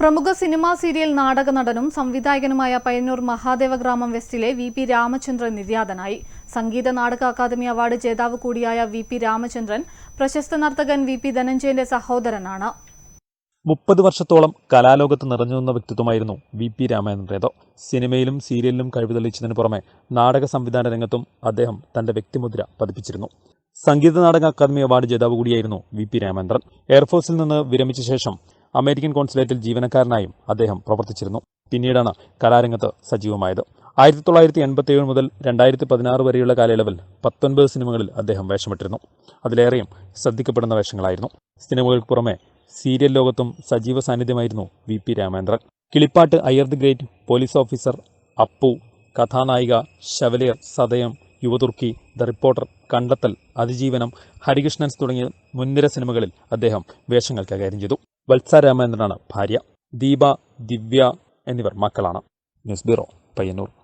പ്രമുഖ cinema serial നാടക നടനും സംവിധായകനുമായ പയ്യന്നൂർ മഹാദേവ ഗ്രാമം വെസ്റ്റിലെ വി പി രാമചന്ദ്രൻ നിര്യാതനായി. സംഗീത നാടക അക്കാദമി അവാർഡ് ജേതാവ് കൂടിയായ വി പി രാമചന്ദ്രൻ പ്രശസ്ത നർത്തകൻ വി പി ധനഞ്ജയന്റെ സഹോദരനാണ്. മുപ്പത് വർഷത്തോളം കലാലോകത്ത് നിറഞ്ഞു നിന്ന വ്യക്തിത്വമായിരുന്നു വി പി രാമചന്ദ്രേതോ സിനിമയിലും സീരിയലിലും കഴിവ് തെളിയിച്ചതിന് പുറമെ നാടക സംവിധാന രംഗത്തും അദ്ദേഹം തന്റെ വ്യക്തിമുദ്ര പതിപ്പിച്ചിരുന്നു. സംഗീത നാടക അക്കാദമി അവാർഡ് ജേതാവ് കൂടിയായിരുന്നു വി പി രാമചന്ദ്രൻ. എയർഫോഴ്സിൽ നിന്ന് വിരമിച്ച ശേഷം അമേരിക്കൻ കോൺസുലേറ്റിൽ ജീവനക്കാരനായും അദ്ദേഹം പ്രവർത്തിച്ചിരുന്നു. പിന്നീടാണ് കലാരംഗത്ത് സജീവമായത്. ആയിരത്തി തൊള്ളായിരത്തി എൺപത്തി ഏഴ് മുതൽ രണ്ടായിരത്തി പതിനാറ് വരെയുള്ള കാലയളവിൽ പത്തൊൻപത് സിനിമകളിൽ അദ്ദേഹം വേഷമിട്ടിരുന്നു. അതിലേറെയും ശ്രദ്ധിക്കപ്പെടുന്ന വേഷങ്ങളായിരുന്നു. സിനിമകൾക്ക് പുറമെ സീരിയൽ ലോകത്തും സജീവ സാന്നിധ്യമായിരുന്നു V P Ramendran. Kilippattu Iyer the great police officer Appu Kathanayika chevalier സതയം Yuvathurki the reporter Kandethal Athijeevanam Harikrishnans തുടങ്ങിയ മുൻനിര സിനിമകളിൽ അദ്ദേഹം വേഷങ്ങൾ കൈകാര്യം ചെയ്തു. വത്സ ഭാര്യ. ദീപ ദിവ്യ എന്നിവർ മക്കളാണ്. News bureau Payyanur.